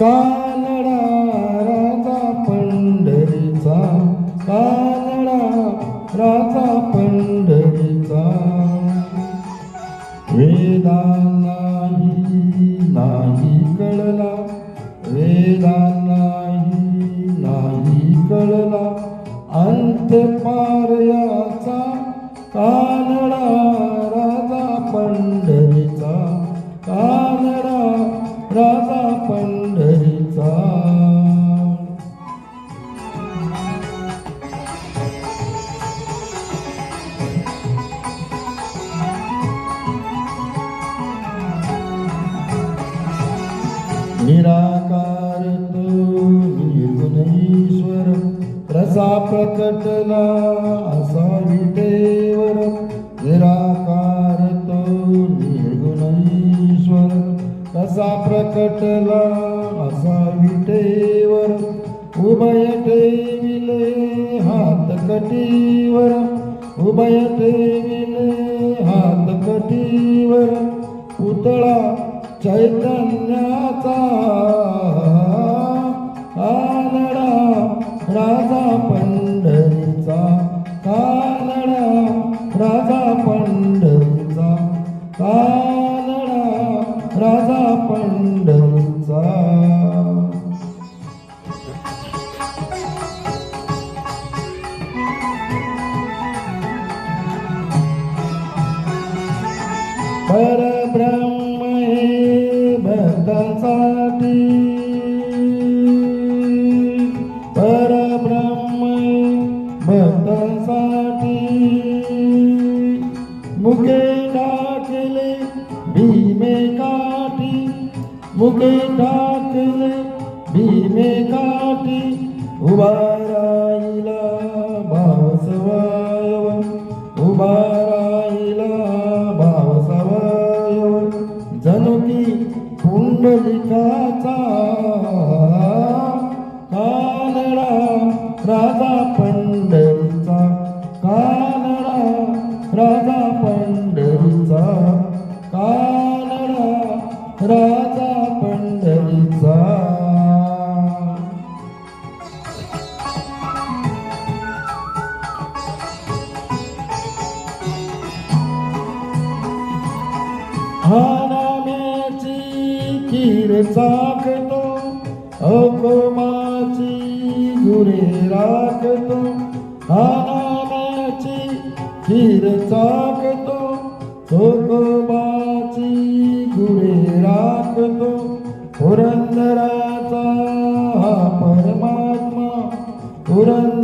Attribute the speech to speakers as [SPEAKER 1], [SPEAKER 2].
[SPEAKER 1] कानडा राजा पंढरीचा कानडा राजा पंढरीचा. वेदा नाही नाही कळला वेदा नाही नाही कळला अंत पारयाचा कानडा निराकार तो रसा प्रकटला असा विटेवर निराकार तो निर्गुणईश्वर रसा प्रकटला असा विटेवर उभय ठेविले हात कटीवर उभय ठेविले हात कटीवर पुतळा चैतन्या कानडा राजा पंढरीचा. परब्रह्म हे भक्तांसाठी भीमे काठी मुके टाकले भीमे काठी उभा राहिला भावसवायव उभा राहिला भावसवायव जनुकी पुंडलिकाचा कानडा राजा पंढरीचा राजा पंढरीचा. हानाम्याची खीर चाकतो अकोमाची गुरे राखतो. हानाम्याची खीर चाकतो चोकोबाची पुरंदराचा हा परमात्मा पुरंदर